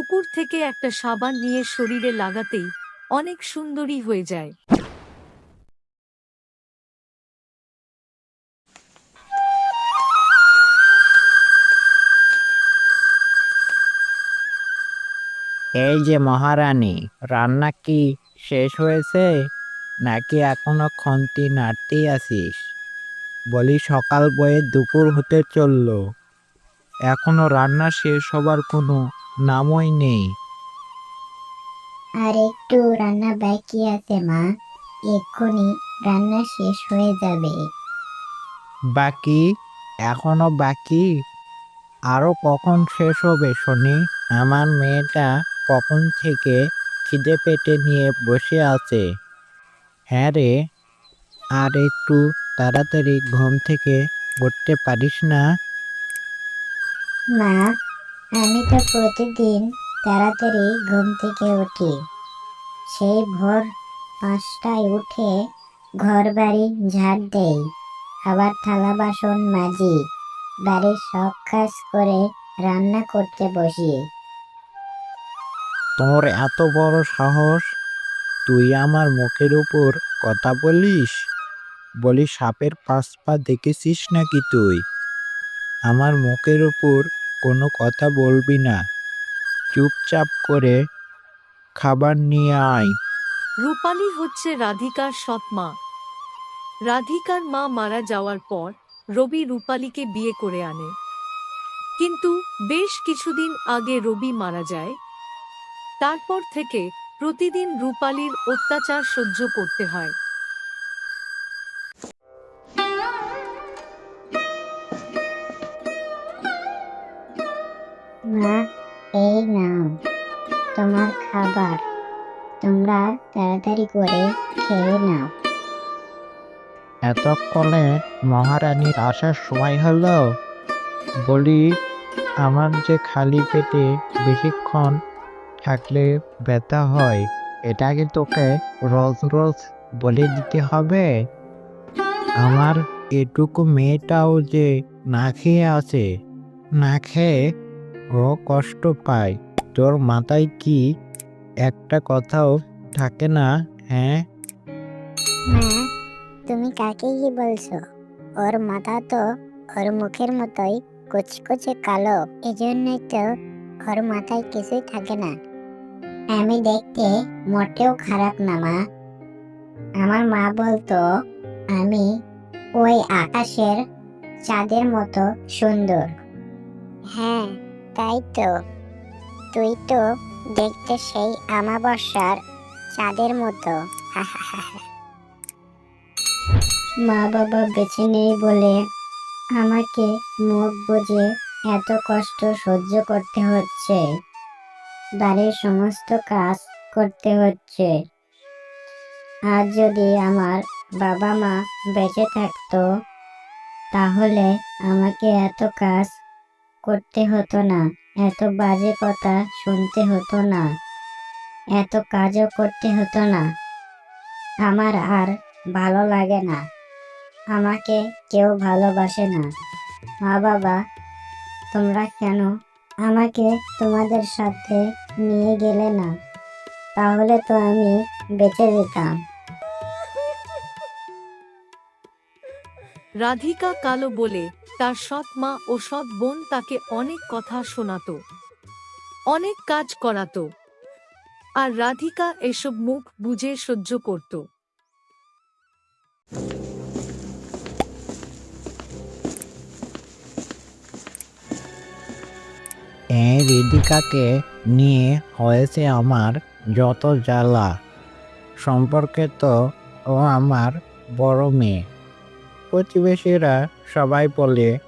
পুকুর থেকে একটা সাবান নিয়ে শরীরে লাগাতেই অনেক সুন্দরী হয়ে যায়। এই যে মহারানী, রান্না কি শেষ হয়েছে? নাকি এখনও খন্তি নাড়তেই আছিস? বলি সকাল বয়ে দুপুর হতে চলল। এখনও রান্না শেষ হবার কোনো নামই নেই। আর একটু রান্না বাকি আছে মা। এক্ষুনি রান্না শেষ হয়ে যাবে। বাকি? এখনও বাকি? আরও কখন শেষ হবে শুনি? আমার মেয়েটা কখন থেকে খিদে পেটে নিয়ে বসে আছে। হ্যাঁ রে। আর একটু তাড়াতাড়ি ঘুম থেকে উঠতে পারিস না? মা আমি তো প্রতিদিন তাড়াতাড়ি ঘুম থেকে উঠি। সেই ভোর পাঁচটায় উঠে ঘর বাড়ি ঝাড় দেই, আবার থালা বাসন মাজি, বাড়ির সব কাজ করে রান্না করতে বসি। তোর এত বড় সাহস? তুই আমার মুখের উপর কথা বলিস? বলি সাপের পাঁচ পা দেখেছিস নাকি তুই? আমার মুখের উপর কোনো কথা বলবি না। চুপচাপ করে খাবার নিয়ে আয়। রূপালী হচ্ছে রাধিকার সৎ মা। রাধিকার মা মারা যাওয়ার পর রবি রূপালীকে বিয়ে করে আনে। কিন্তু বেশ কিছুদিন আগে রবি মারা যায়। তারপর থেকে প্রতিদিন রূপালীর অত্যাচার সহ্য করতে হয়। খাবার। তোমরা তাড়াতাড়ি করে খেয়ে নাও। এতক্ষণে মহারানীর আসার সময় হলো। বলি, আমার যে খালি পেটে বেশিক্ষণ থাকলে ব্যথা হয়, এটা কি তোকে রোজ রোজ বলে দিতে হবে? আমার এটুকু মেয়েটাও যে না খেয়ে আছে, না খেয়ে ও কষ্ট পায়। তোর মাথায় কি একটা কথাও থাকে না হ্যাঁ? মা তুমি কাকে কি বলছো? ওর মাথা তো ওর মুখের মতোই কুচকুচে কালো এজন্যই তো ওর মাথায় কিছুই থাকে না। আমি দেখতে মোটেও খারাপ না মা। আমার মা বলতো আমি ওই আকাশের চাঁদের মতো সুন্দর। হ্যাঁ তাই তো। তুই তো দেখতে সেই আমাবস্যার চাঁদের মতো। মা বাবা বেঁচে নেই বলে আমাকে মুখ বুঝে এত কষ্ট সহ্য করতে হচ্ছে। বাড়ির সমস্ত কাজ করতে হচ্ছে। আর যদি আমার বাবা মা বেঁচে থাকতো, তাহলে আমাকে এত কাজ করতে হতো না। এত বাজে কথা শুনতে হতো না। এত কাজও করতে হতো না। আমার আর ভালো লাগে না। আমাকে কেউ ভালোবাসে না। মা বাবা, তোমরা কেন আমাকে তোমাদের সাথে নিয়ে গেলে না? তাহলে তো আমি বেঁচে যেতাম। রাধিকা কালো বলে তার সৎ মা ও সৎ বোন তাকে অনেক কথা শোনাতো, অনেক কাজ করাতো। আর রাধিকা এসব মুখ বুঝে সহ্য করত। এই রিদিকাকে নিয়ে হয়েছে আমার যত জ্বালা। সম্পর্কে তো ও আমার বড় মেয়ে। প্রতিবেশীরা সবাই বলে,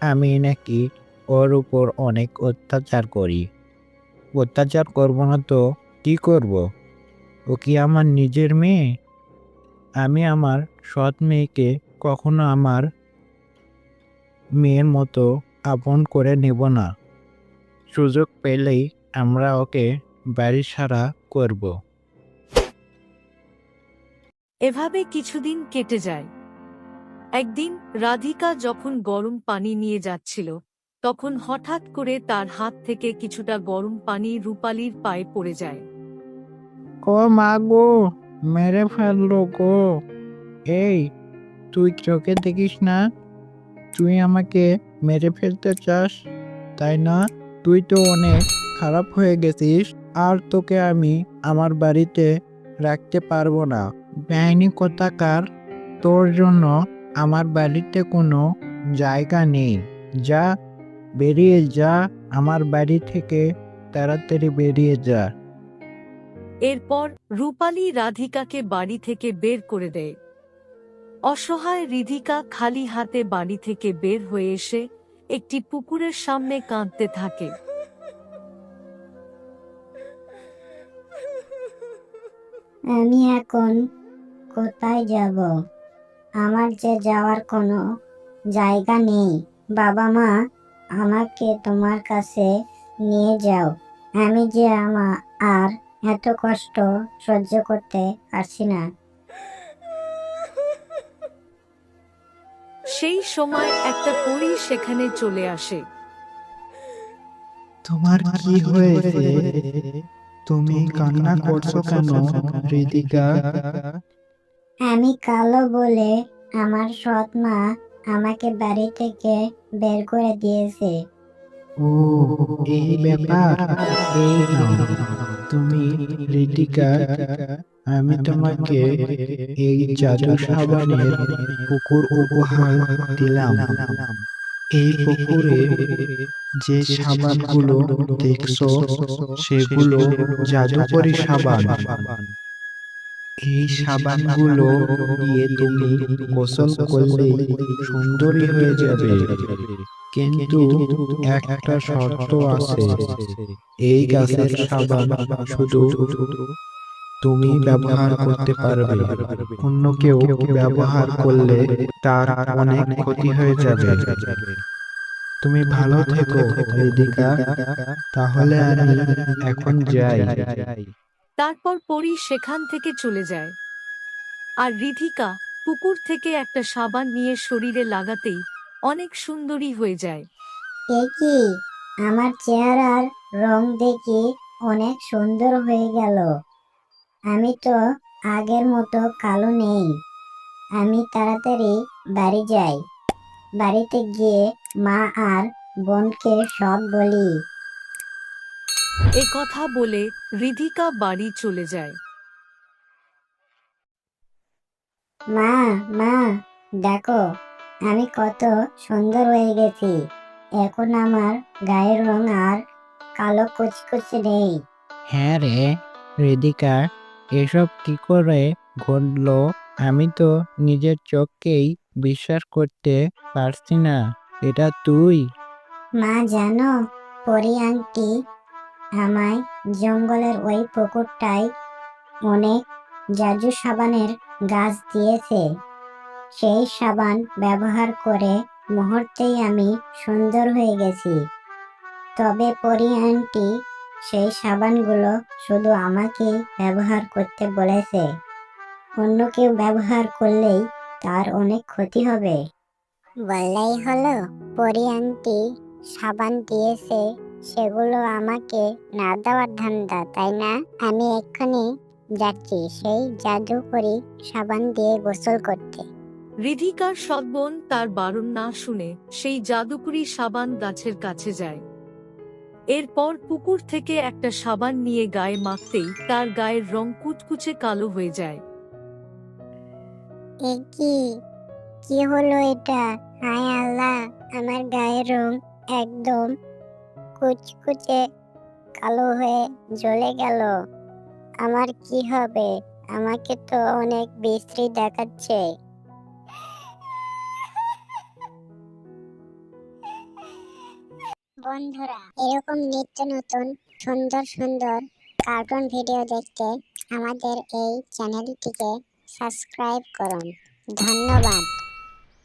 আমি নাকি ওর উপর অনেক অত্যাচার করি। অত্যাচার করব না তো, কি করব? ও কি আমার নিজের মেয়ে? আমি আমার সৎ মেয়েকে কখনো আমার মেয়ের মতো আপন করে নেব না। সুযোগ পেলেই আমরা ওকে বাড়ি ছাড়া করব। এভাবে কিছুদিন কেটে যায়। একদিন রাধিকা যখন গরম পানি নিয়ে যাচ্ছিল, তখন হঠাৎ করে তার হাত থেকে কিছুটা গরম পানি রূপালীর পায়ে পড়ে যায়। ও মা গো, মেরে ফেলল গো। এই, তুই চোখে দেখিস না? তুই আমাকে মেরে ফেলতে চাস, তাই না? তুই তো অনেক খারাপ হয়ে গেছিস, আর তোকে আমি আমার বাড়িতে রাখতে পারব না। বেআইনি কোথাকার তোর জন্য আমার বাড়িতে কোনো জায়গা নেই। যা বেরিয়ে যা আমার বাড়ি থেকে তাড়াতাড়ি বেরিয়ে যা। এরপর রূপালী রাধিকাকে বাড়ি থেকে বের করে দেয়। অসহায় রিধিকা খালি হাতে বাড়ি থেকে বের হয়ে এসে একটি পুকুরের সামনে কাঁদতে থাকে। আমি এখন কোথায় যাব? আমার যে যাওয়ার কোনো জায়গা নেই। বাবা মা আমাকে তোমার কাছে নিয়ে যাও। আমি যে আমা আর এত কষ্ট সহ্য করতে পারছি না। সেই সময় একটা পরী সেখানে চলে আসে। তোমার কি হয়েছে? তুমি কান্না করছ কেন রিদিকা আমি কালো বলে আমার সৎ মা আমাকে বাড়ি থেকে বের করে দিয়েছে। ও, এই ব্যাপার? তুমি রিদিকা আমি তোমাকে এই জাদু সাবানের পুকুর উপহার দিলাম। এই পুকুরে যে সাবানগুলো দেখছ, সেগুলো জাদুকরি সাবান। এই সাবানগুলো দিয়ে তুমি গোসল করলে সুন্দরী হয়ে যাবে। কিন্তু একটা শর্ত আছে। এই গাছের সাবান শুধু তুমি ব্যবহার করতে পারবে। অন্য কেউ ব্যবহার করলে তার অনেক ক্ষতি হয়ে যাবে। তুমি ভালো থেকো রিদিকা তাহলে আমি এখন যাই। তারপর পরী সেখান থেকে চলে যায়। আর রিধিকা পুকুর থেকে একটা সাবান নিয়ে শরীরে লাগাতেই অনেক সুন্দরী হয়ে যায়। আমার চেহারার রং দেখে অনেক সুন্দর হয়ে গেল। আমি তো আগের মতো কালো নেই। আমি তাড়াতাড়ি বাড়ি যাই। বাড়িতে গিয়ে মা আর বোনকে সব বলি। এ কথা বলে রিধিকা বাড়ি চলে যায়। মা মা দেখো আমি কত সুন্দর হয়ে গেছি। এখন আমার গায়ের রং আর কালো কুচকুচে নেই। হ্যাঁ রে রিদিকা এসব কি করে ঘটলো? আমি তো নিজের চোখকেই বিশ্বাস করতে পারছি না। এটা তুই? মা জানো পরি আংটি আমায় জঙ্গলের ওই পুকুরটায় অনেক জাদু সাবানের গাছ দিয়েছে। সেই সাবান ব্যবহার করে মুহূর্তেই আমি সুন্দর হয়ে গেছি। তবে পরি আন্টি, সেই সাবানগুলো শুধু আমাকে ব্যবহার করতে বলেছে। অন্য কেউ ব্যবহার করলেই তার অনেক ক্ষতি হবে। বললেই হলো, পরি আন্টি সাবান দিয়েছে। সেগুলো আমাকে না দেওয়ার ধান্দা তাই না? আমি এক্ষুনি যাচ্ছি সেই জাদু করি সাবান দিয়ে গোসল করতে। রিধিকার সৎবোন তার বারণ না শুনে সেই জাদুকরি সাবান গাছের কাছে যায়। এরপর পুকুর থেকে একটা সাবান নিয়ে গায়ে মাখতেই তার গায়ের রং কুচকুচে কালো হয়ে যায়। এ কি? কি হলো এটা? হায় আল্লাহ আমার গায়ের রং একদম কুচকুচে কালো হয়ে জ্বলে গেল। আমার কি হবে? আমাকে তো অনেক বিশ্রী দেখাচ্ছে। বন্ধুরা, এরকম নিত্য নতুন, সুন্দর সুন্দর কার্টুন ভিডিও দেখতে আমাদের এই চ্যানেলটিকে সাবস্ক্রাইব করুন। ধন্যবাদ।